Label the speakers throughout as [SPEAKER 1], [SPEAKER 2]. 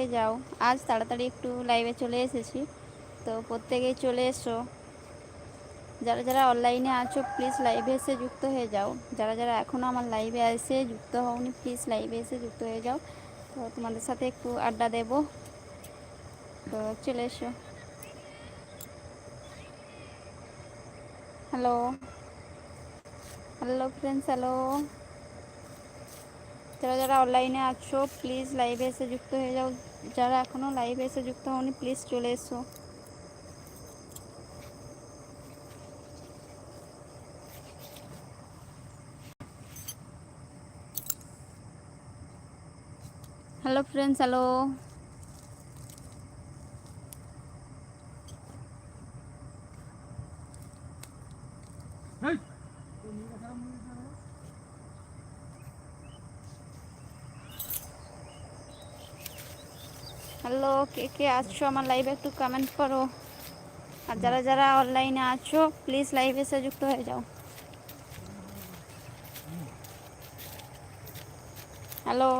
[SPEAKER 1] হয়ে যাও। আজ তাড়াতাড়ি একটু লাইভে চলে এসেছি। তো প্রত্যেকেই চলে এসো। যারা যারা অনলাইনে আছো প্লিজ লাইভে এসে যুক্ত হয়ে যাও। যারা যারা এখনও আমার লাইভে এসে যুক্ত হওনি প্লিজ লাইভে এসে যুক্ত হয়ে যাও। তো তোমাদের সাথে একটু আড্ডা দেব। তো চলে এসো। হ্যালো হ্যালো ফ্রেন্ডস হ্যালো যারা যারা অনলাইনে আছো প্লিজ লাইভে এসে যুক্ত হয়ে যাও। যারা এখনও লাইভে এসে যুক্ত হওনি প্লিজ চলে এসো। হ্যালো ফ্রেন্ডস হ্যালো হ্যালো, কে কে আছো আমার লাইভে একটু কমেন্ট করো। আর যারা যারা অনলাইনে আছো প্লিজ লাইভে এসে যুক্ত হয়ে যাও। হ্যালো,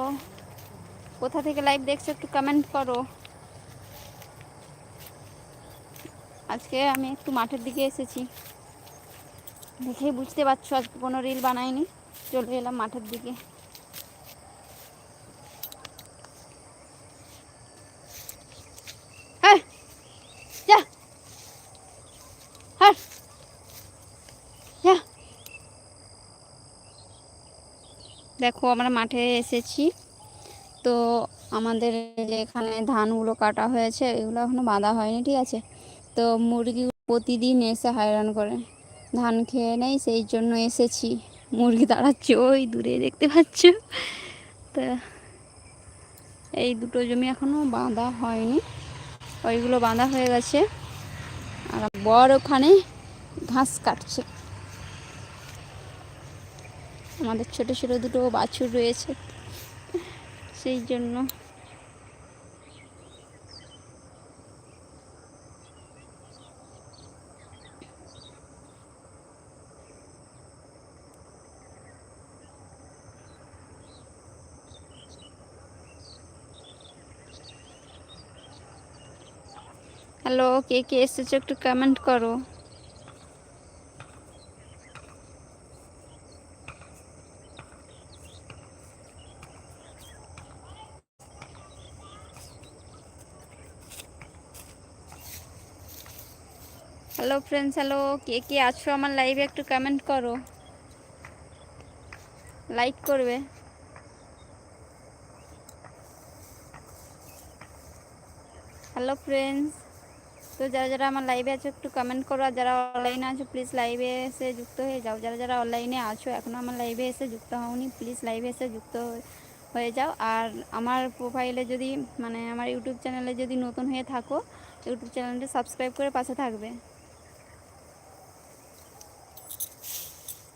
[SPEAKER 1] কোথা থেকে লাইভ দেখছ একটু কমেন্ট করো। আজকে আমি একটু মাঠের দিকে এসেছি। দেখে বুঝতে পারছ, আজকে কোনো রিল বানাইনি। চলে এলাম মাঠের দিকে হ্যাঁ যা হ্যাঁ যা দেখো আমরা মাঠে এসেছি। তো আমাদের এখানে ধানগুলো কাটা হয়েছে, এগুলো এখনও বাঁধা হয়নি, ঠিক আছে? তো মুরগি প্রতিদিন এসে হয়রান করে। ধান খেয়ে নেই, সেই জন্য এসেছি। মুরগি দাঁড়াচ্ছে, ওই দূরে দেখতে পাচ্ছ? তা এই দুটো জমি এখনও বাঁধা হয়নি। ওইগুলো বাঁধা হয়ে গেছে। আর বড় ওখানে ঘাস কাটছে। আমাদের ছোট ছোট দুটো বাছুর রয়েছে। সেই জন্য। হ্যালো, কে কে এসেছ একটু কমেন্ট করো। ফ্রেন্ডস হ্যালো কে কে আছো আমার লাইভে একটু কমেন্ট করো। লাইক করবে। হ্যালো ফ্রেন্ডস তো যারা যারা আমার লাইভে আছো একটু কমেন্ট করো, আর যারা অনলাইনে আছো প্লিজ লাইভে এসে যুক্ত হয়ে যাও। যারা যারা অনলাইনে আছো এখনও আমার লাইভে এসে যুক্ত হওনি প্লিজ লাইভে এসে যুক্ত হয়ে যাও। আর আমার প্রোফাইলে যদি মানে আমার ইউটিউব চ্যানেলে যদি নতুন হয়ে থাকো ইউটিউব চ্যানেলটি সাবস্ক্রাইব করে পাশে থাকবে।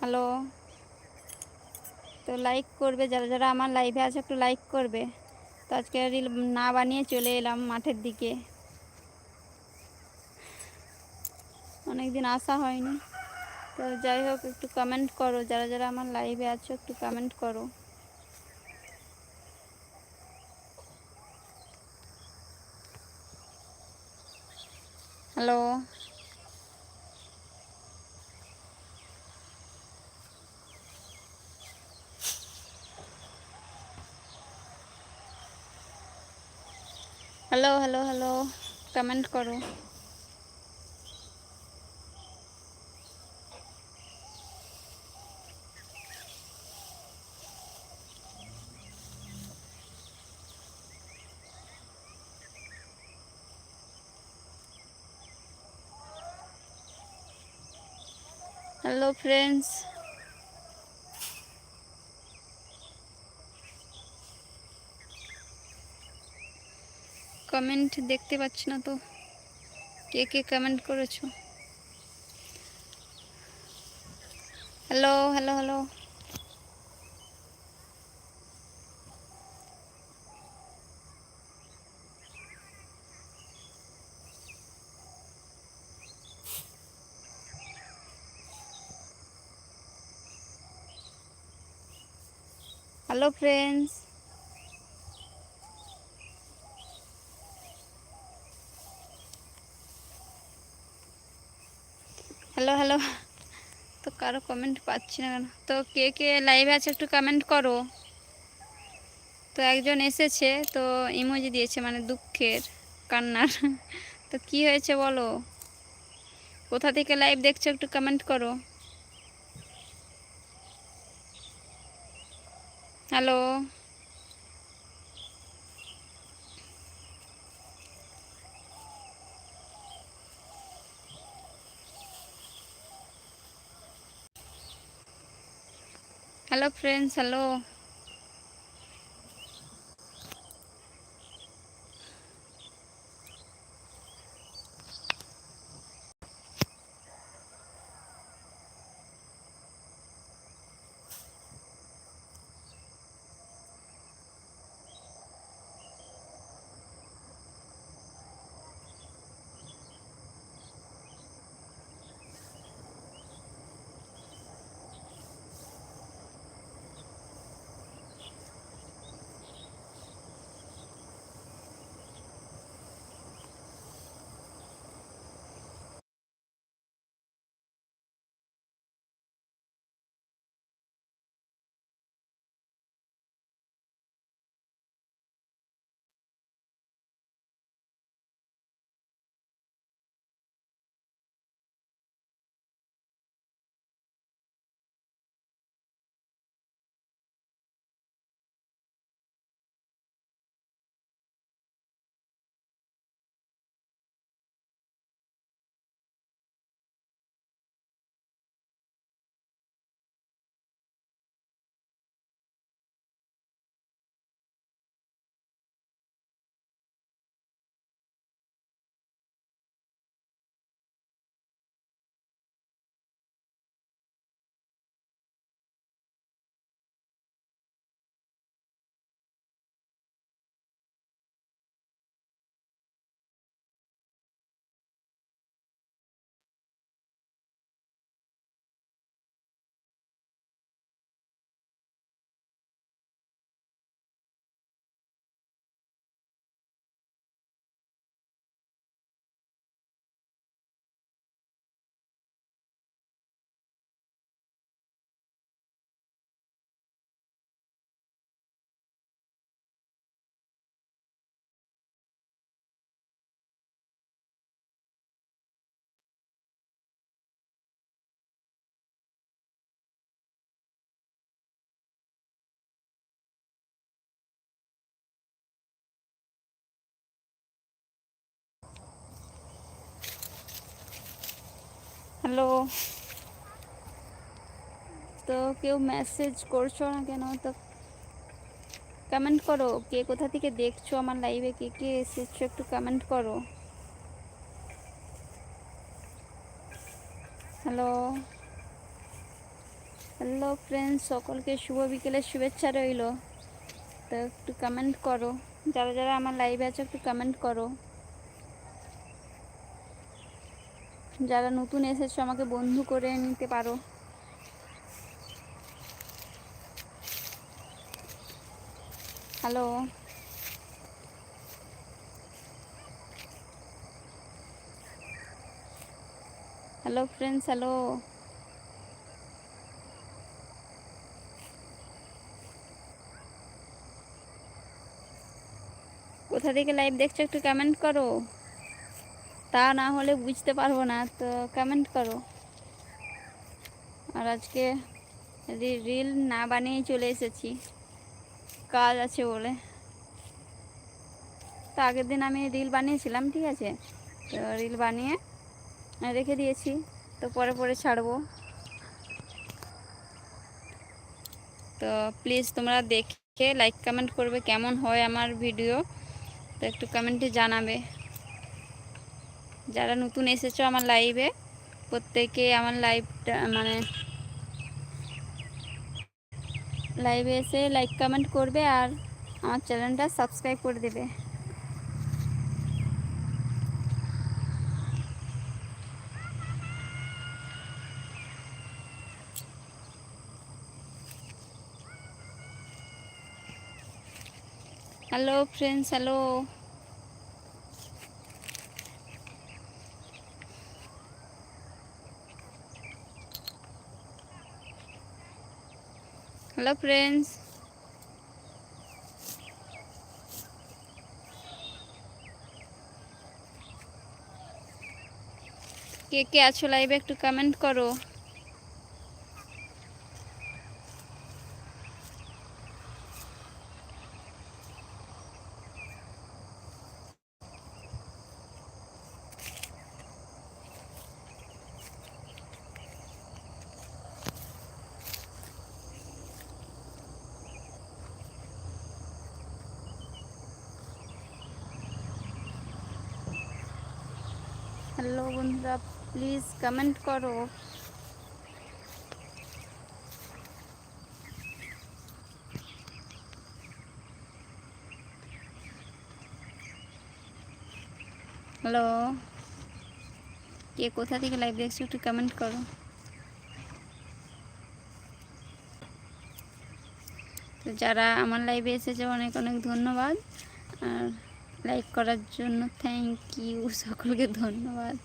[SPEAKER 1] হ্যালো। তো লাইক করবে, যারা যারা আমার লাইভে আছে একটু লাইক করবে। তো আজকে রিল না বানিয়ে চলে এলাম মাঠের দিকে। অনেক দিন আসা হয়নি। তো যাই হোক, একটু কমেন্ট করো, যারা যারা আমার লাইভে আছো একটু কমেন্ট করো। Hello. Hello hello hello comment করো হ্যালো ফ্রেন্ডস কমেন্ট দেখতে পাচ্ছি না তো। কে কে কমেন্ট করেছ? Hello hello hello hello friends hello hello তো কারও কমেন্ট পাচ্ছি না কেন? তো কে কে লাইভে আছে একটু কমেন্ট করো। তো একজন এসেছে, তো ইমোজি দিয়েছে মানে দুঃখের কান্নার। তো কি হয়েছে বলো? কোথা থেকে লাইভ দেখছ একটু কমেন্ট করো। Hello hello friends hello hello. তো কেউ মেসেজ করছ না কেন? তো কমেন্ট করো, কে কোথা থেকে দেখছ আমার লাইভে কে কে এসেছ একটু কমেন্ট করো। হ্যালো। হ্যালো ফ্রেন্ডস সকলকে শুভ বিকেলের শুভেচ্ছা রইল। তো একটু কমেন্ট করো, যারা যারা আমার লাইভে আছে একটু কমেন্ট করো। যারা নতুন এসেছ, আমাকে বন্ধু করে নিতে পারো। হ্যালো হ্যালো ফ্রেন্ডস হ্যালো কোথা থেকে লাইভ দেখছ একটু কমেন্ট করো। তা না হলে বুঝতে পারব না, তো কমেন্ট করো। আর আজকে রিল না বানিয়েই চলে এসেছি, কাজ আছে বলে। তো আগের দিন আমি রিল বানিয়েছিলাম, ঠিক আছে? তো রিল বানিয়ে রেখে দিয়েছি, তো পরে পরে ছাড়বো। তো প্লিজ তোমরা দেখে লাইক কমেন্ট করবে কেমন হয় আমার ভিডিও তো একটু কমেন্টে জানাবে। যারা নতুন এসেছ আমার লাইভে প্রত্যেকে আমার লাইভটা মানে লাইভে এসে লাইক কমেন্ট করবে আর আমার চ্যানেলটা সাবস্ক্রাইব করে দেবে। Hello friends hello hello friends কে কে আছো লাইভে একটু কমেন্ট করো হ্যালো বন্ধুরা প্লিজ কমেন্ট করো হ্যালো কে কোথা থেকে লাইভ দেখছ একটু কমেন্ট করো তো যারা আমার লাইভে এসেছে অনেক অনেক ধন্যবাদ আর লাইক করার জন্য থ্যাংক ইউ সকলকে ধন্যবাদ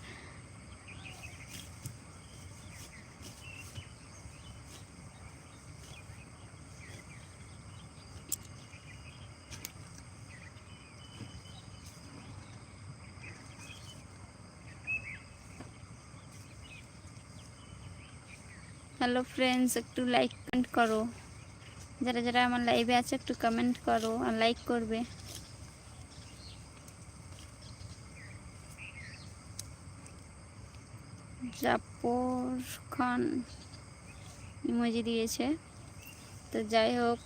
[SPEAKER 1] হ্যালো ফ্রেন্ডস একটু লাইক কমেন্ট করো। যারা যারা আমার লাইভে আছে একটু কমেন্ট করো আর লাইক করবে। জাপর খান ইমোজি দিয়েছে। তো যাই হোক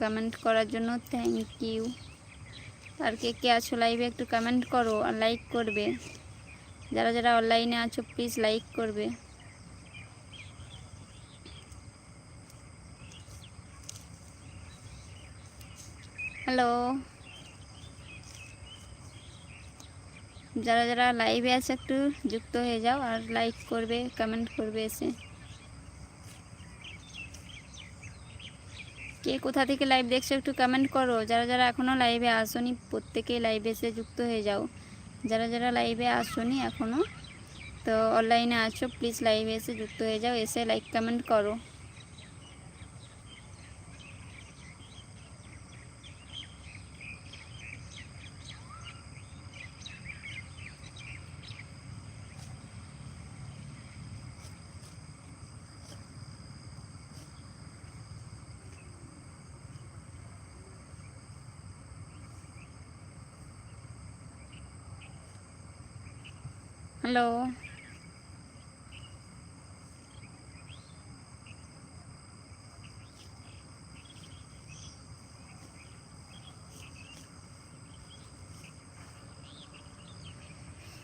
[SPEAKER 1] কমেন্ট করার জন্য থ্যাংক ইউ আর কে কে আছো লাইভে একটু কমেন্ট করো আর লাইক করবে। যারা যারা অনলাইনে আছো প্লিজ লাইক করবে। হ্যালো। যারা যারা লাইভে আছে একটু যুক্ত হয়ে যাও আর লাইক করবে কমেন্ট করবে এসে। কে কোথা থেকে লাইভ দেখছ একটু কমেন্ট করো। যারা যারা এখনও লাইভে আসনি প্রত্যেকেই লাইভে এসে যুক্ত হয়ে যাও। যারা যারা লাইভে আসনি এখনও তো অনলাইনে আছো প্লিজ লাইভে এসে যুক্ত হয়ে যাও, এসে লাইক কমেন্ট করো। হ্যালো।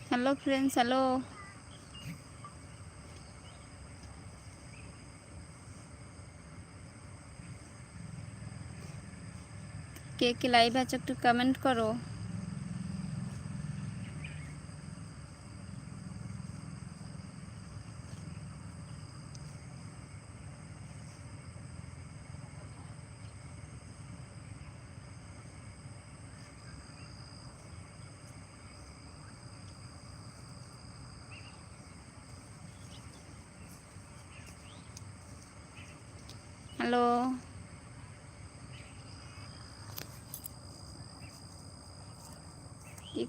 [SPEAKER 1] Hello friends hello. কে কে লাইভ আছে একটু কমেন্ট করো হ্যালো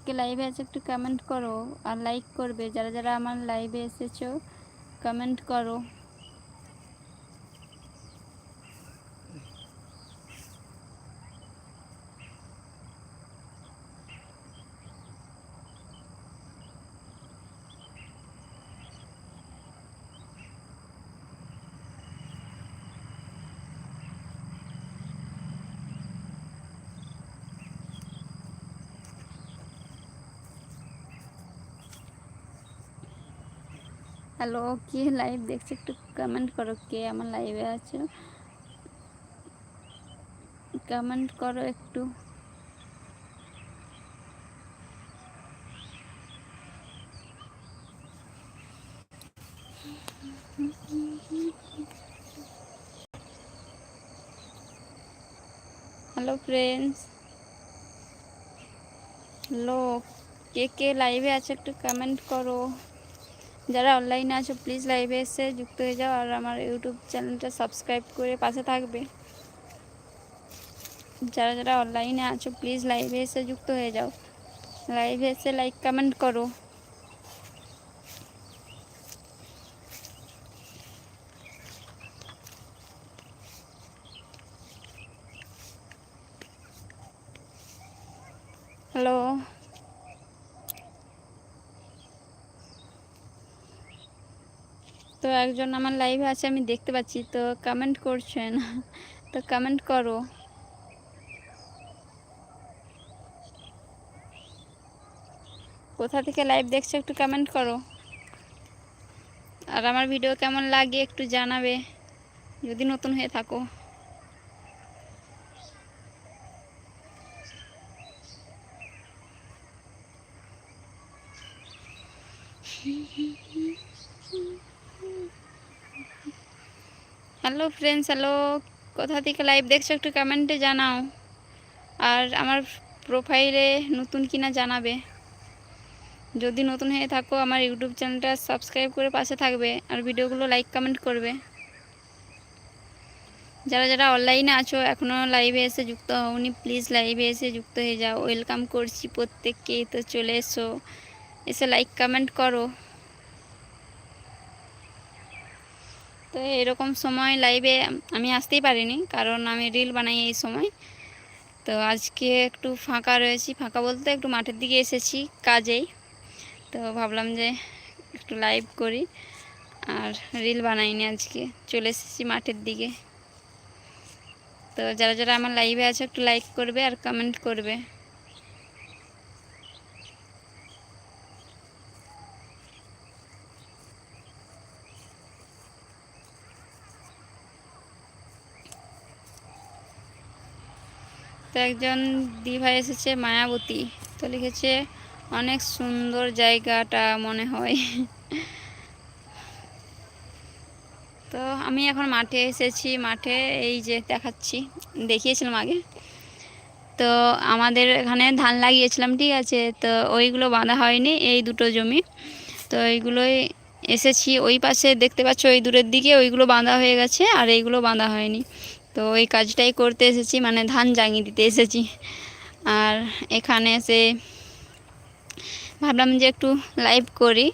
[SPEAKER 1] কে লাইভে আছে একটু কমেন্ট করো আর লাইক করবে। যারা যারা আমার লাইভে এসেছ কমেন্ট করো। হ্যালো কে লাইভ দেখছে একটু কমেন্ট করো কে আমার লাইভে আছে। কমেন্ট করো একটু। হ্যালো ফ্রেন্ডস হ্যালো কে কে লাইভে আছে একটু কমেন্ট করো। যারা অনলাইনে আছো প্লিজ লাইভে এসে যুক্ত হয়ে যাও আর আমার ইউটিউব চ্যানেলটা সাবস্ক্রাইব করে পাশে থাকবে। যারা যারা অনলাইনে আছো প্লিজ লাইভে এসে যুক্ত হয়ে যাও। লাইভে এসে লাইক কমেন্ট করো হ্যালো তো একজন আমার লাইভে আছে, আমি দেখতে পাচ্ছি, তো কমেন্ট করছেন। তো কমেন্ট করো। কোথা থেকে লাইভ দেখছ একটু কমেন্ট করো। আর আমার ভিডিও কেমন লাগে একটু জানাবে, যদি নতুন হয়ে থাকো। Hello friends, hello. কোথা থেকে লাইভ দেখছ একটু কমেন্টে জানাও। আর আমার প্রোফাইলে নতুন কিনা জানাবে। যদি নতুন হয়ে থাকো, আমার ইউটিউব চ্যানেলটা সাবস্ক্রাইব করে পাশে থাকবে আর ভিডিওগুলো লাইক কমেন্ট করবে। যারা যারা অনলাইনে আছো এখনও লাইভে এসে যুক্ত হওনি প্লিজ লাইভে এসে যুক্ত হয়ে যাও। ওয়েলকাম করছি প্রত্যেককেই, তো চলে এসো। এসে লাইক কমেন্ট করো। তো এরকম সময় লাইভে আমি আসতেই পারিনি, কারণ আমি রিল বানাই এই সময়। তো আজকে একটু ফাঁকা রয়েছি, ফাঁকা বলতে একটু মাঠের দিকে এসেছি কাজেই। তো ভাবলাম যে একটু লাইভ করি, আর রিল বানাইনি আজকে, চলে এসেছি মাঠের দিকে। তো যারা যারা আমার লাইভে আছে একটু লাইক করবে আর কমেন্ট করবে। তো একজন দিভা এসেছে, মায়াবতী। তো লিখেছে, অনেক সুন্দর জায়গাটা মনে হয়। তো আমি এখন মাঠে এসেছি, মাঠে এই যে দেখাচ্ছি। দেখিয়েছিলাম আগে। তো আমাদের এখানে ধান লাগিয়েছিলাম, ঠিক আছে? তো ওইগুলো বাঁধা হয়নি, এই দুটো জমি। তো এইগুলোই এসেছি। ওই পাশে দেখতে পাচ্ছ, ওই দূরের দিকে ওইগুলো বাঁধা হয়ে গেছে, আর এইগুলো বাঁধা হয়নি। তো ওই কাজটাই করতে এসেছি মানে ধান জাঙিয়ে দিতে এসেছি। আর এখানে এসে ভাবলাম যে একটু লাইভ করি।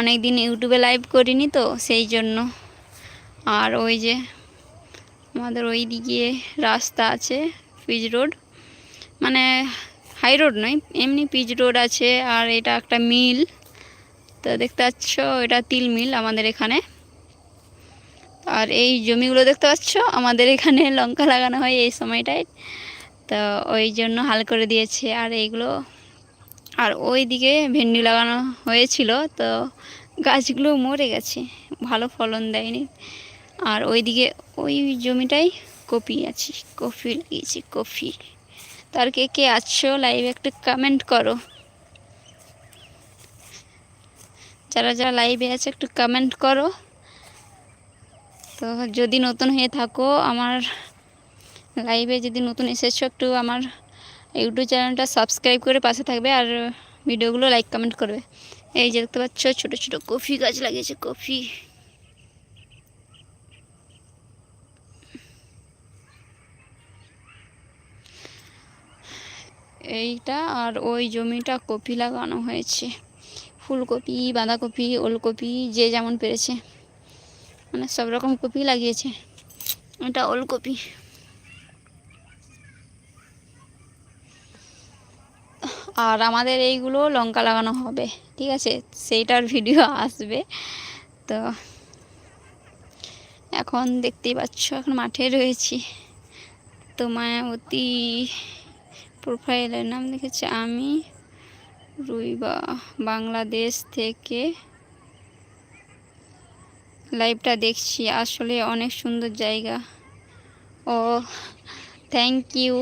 [SPEAKER 1] অনেক দিন ইউটিউবে লাইভ করিনি তো, সেই জন্য। আর ওই যে আমাদের ওই দিকে রাস্তা আছে, পিচ রোড। মানে হাই রোড নয়, এমনি পিচ রোড আছে। আর এটা একটা মিল তো দেখতে পাচ্ছ, এটা তিল মিল আমাদের এখানে। আর এই জমিগুলো দেখতে পাচ্ছ? আমাদের এখানে লঙ্কা লাগানো হয় এই সময়টায়। তো ওই জন্য হাল করে দিয়েছে। আর এইগুলো, আর ওই দিকে ভেন্ডি লাগানো হয়েছিল। তো গাছগুলো মরে গেছে। ভালো ফলন দেয়নি। আর ওইদিকে ওই জমিটাই কপি আছে। কফি লাগিয়েছি কফি তার কে কে আছো লাইভে একটু কমেন্ট করো। যারা যারা লাইভে আছে একটু কমেন্ট করো। তো যদি নতুন হয়ে থাকো, আমার লাইভে যদি নতুন এসেছ একটু আমার ইউটিউব চ্যানেলটা সাবস্ক্রাইব করে পাশে থাকবে আর ভিডিওগুলো লাইক কমেন্ট করবে। এই যে দেখতে পাচ্ছ, ছোটো ছোটো কফি গাছ লাগিয়েছে, কফি। এইটা আর ওই জমিটা কপি লাগানো হয়েছে। ফুলকপি, বাঁধাকপি, ওলকপি, যে যেমন পেরেছে। মানে সব রকম কপি লাগিয়েছে। এটা ওলকপি। আর আমাদের এইগুলো লঙ্কা লাগানো হবে, ঠিক আছে? সেইটার ভিডিও আসবে। তো এখন দেখতেই পাচ্ছ, এখন মাঠে রয়েছি। তো মায়াবতী প্রোফাইলের নাম লিখেছে আমি রুইবা, বাংলাদেশ থেকে লাইভটা দেখছি, আসলে অনেক সুন্দর জায়গা। ও থ্যাংক ইউ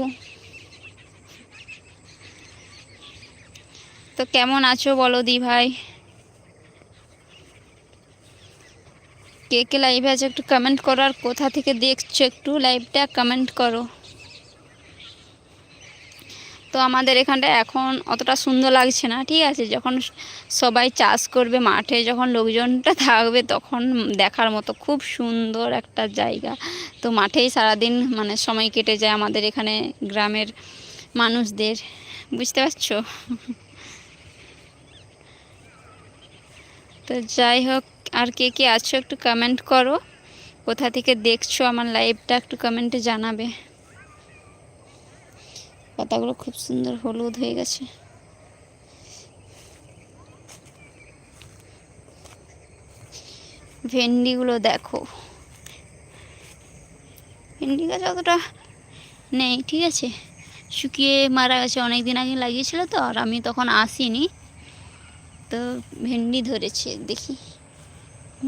[SPEAKER 1] তো কেমন আছো বলো দি ভাই? কে কে লাইভে আছে একটু কমেন্ট করো, আর কোথা থেকে দেখছ একটু লাইভটা কমেন্ট করো। তো আমাদের এখানটা এখন অতটা সুন্দর লাগছে না, ঠিক আছে? যখন সবাই চাষ করবে মাঠে, যখন লোকজনটা থাকবে, তখন দেখার মতো খুব সুন্দর একটা জায়গা। তো মাঠেই সারাদিন মানে সময় কেটে যায় আমাদের এখানে গ্রামের মানুষদের। বুঝতে পারছ? তো যাই হোক, আর কে কে আছো একটু কমেন্ট করো। কোথা থেকে দেখছ আমার লাইভটা একটু কমেন্টে জানাবে। পাতাগুলো খুব সুন্দর হলুদ হয়ে গেছে। ভেন্ডিগুলো দেখো। ভেন্ডি গাছ অতটা নেই, ঠিক আছে? শুকিয়ে মারা গেছে অনেক দিন আগে লাগিয়েছিল তো, আর আমি তখন আসিনি। তো ভেন্ডি ধরেছে, দেখি।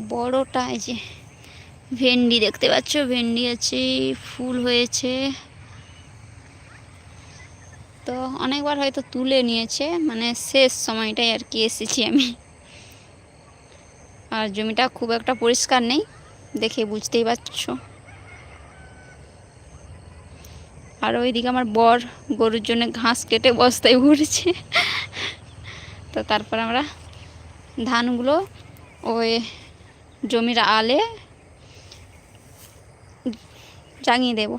[SPEAKER 1] বড়টা, এই যে ভেন্ডি দেখতে পাচ্ছ? ভেন্ডি আছে, ফুল হয়েছে। তো অনেকবার হয়তো তুলে নিয়েছে মানে শেষ সময়টাই আর কি এসেছি আমি। আর জমিটা খুব একটা পরিষ্কার নেই, দেখে বুঝতেই পারছ। আর ওইদিকে আমার বর গরুর জন্য ঘাস কেটে বস্তায় ভরেছে। তো তারপর আমরা ধানগুলো ওই জমির আলে জাঙিয়ে দেব।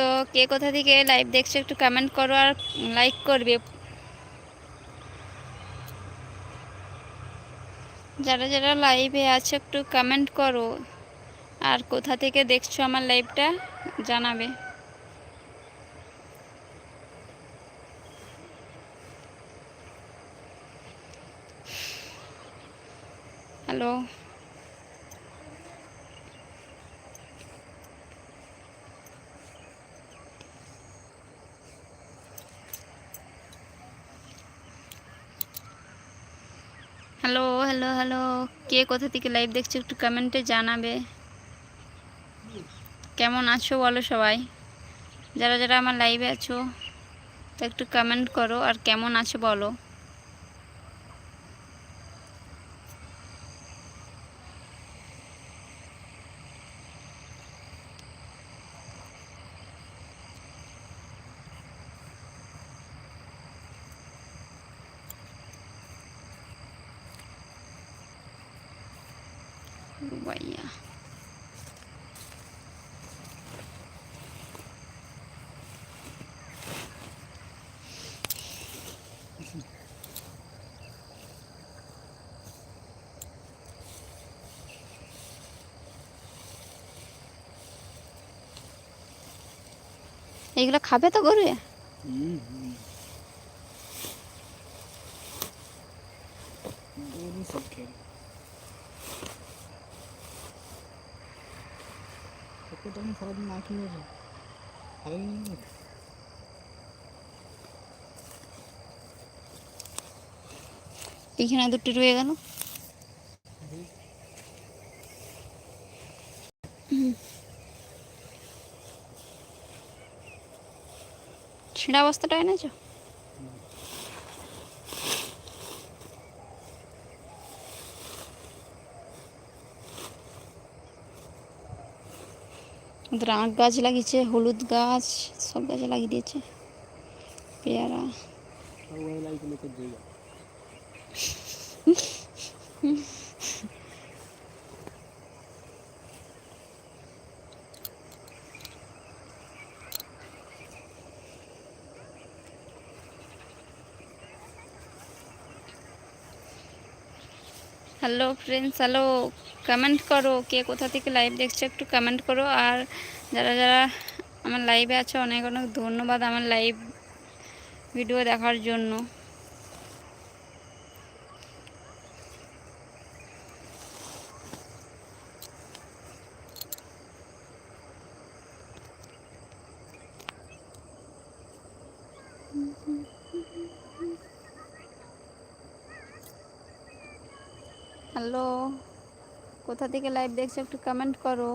[SPEAKER 1] তো কে কোথা থেকে লাইভ দেখছ একটু কমেন্ট করো আর লাইক করবে। যারা যারা লাইভে আছে একটু কমেন্ট করো। আর কোথা থেকে দেখছ আমার লাইভটা জানাবে। Hello hello hello. কে কোথা থেকে লাইভ দেখছ একটু কমেন্টে জানাবে। কেমন আছো বলো সবাই? যারা যারা আমার লাইভে আছো, তা একটু কমেন্ট করো আর কেমন আছো বলো। এইগুলো খাবে তো গরু?
[SPEAKER 2] সারাদিন না খাবে
[SPEAKER 1] এখানে দুটি রয়ে গেল। ছিঁড়া বস্তাটা এনেছো? আখ গাছ লাগিয়েছে হলুদ গাছ সব গাছে লাগিয়ে দিয়েছে। পেয়ারা।
[SPEAKER 2] সবাই
[SPEAKER 1] হ্যালো ফ্রেন্ডস হ্যালো কমেন্ট করো কে কোথা থেকে লাইভ দেখছ একটু কমেন্ট করো। আর যারা যারা আমার লাইভে আছে, অনেক অনেক ধন্যবাদ আমার লাইভ ভিডিও দেখার জন্য। হ্যালো। কোথা থেকে লাইভ দেখছ একটু কমেন্ট করো।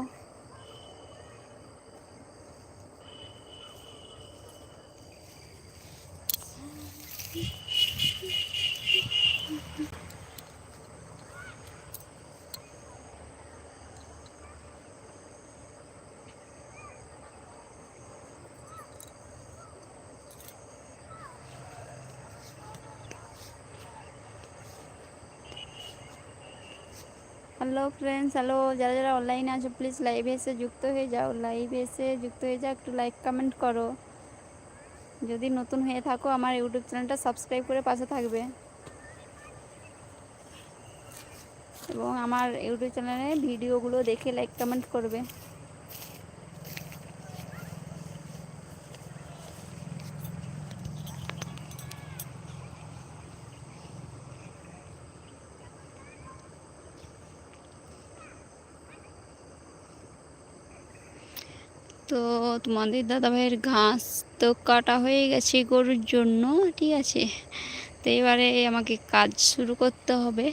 [SPEAKER 1] ফ্রেন্ডস, হ্যালো, যারা যারা অনলাইনে আছো প্লিজ লাইভে এসে যুক্ত হয়ে যাও। লাইভে এসে যুক্ত হয়ে যাও, একটু লাইক কমেন্ট করো। যদি নতুন হয়ে থাকো, আমার ইউটিউব চ্যানেলটা সাবস্ক্রাইব করে পাশে থাকবে। এবং আমার ইউটিউব চ্যানেলে ভিডিওগুলো দেখে লাইক কমেন্ট করবে তো তোমাদের দাদাভাইয়ের ঘাস তো কাটা হয়ে গেছে গরুর জন্য, ঠিক আছে। তো এবারে আমাকে কাজ শুরু করতে হবে।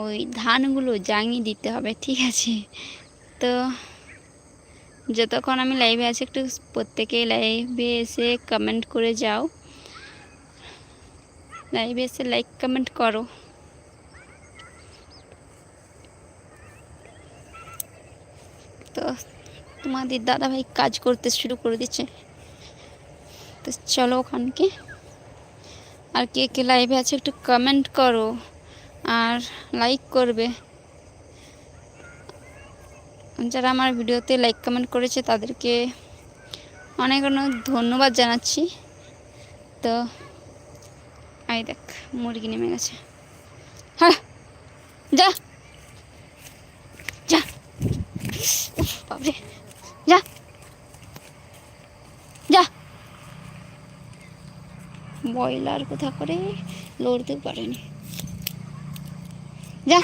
[SPEAKER 1] ওই ধানগুলো জাঙিয়ে দিতে হবে, ঠিক আছে। তো যতক্ষণ আমি লাইভে আছি, একটু প্রত্যেকেই লাইভে এসে কমেন্ট করে যাও। লাইভে এসে লাইক কমেন্ট করো। তো তোমাদের দাদাভাই কাজ করতে শুরু করে দিচ্ছে। তো চলো ওখানকে। আর কে কে লাইভে আছে একটু কমেন্ট করো আর লাইক করবে। যারা আমার ভিডিওতে লাইক কমেন্ট করেছে তাদেরকে অনেক অনেক ধন্যবাদ জানাচ্ছি। তো আই দেখ মুরগি নেমে গেছে। হ্যাঁ যা যা। উফ, বাপরে যা যা ব্রয়লার কোথা করে? লড়তেও পারেনি। যা।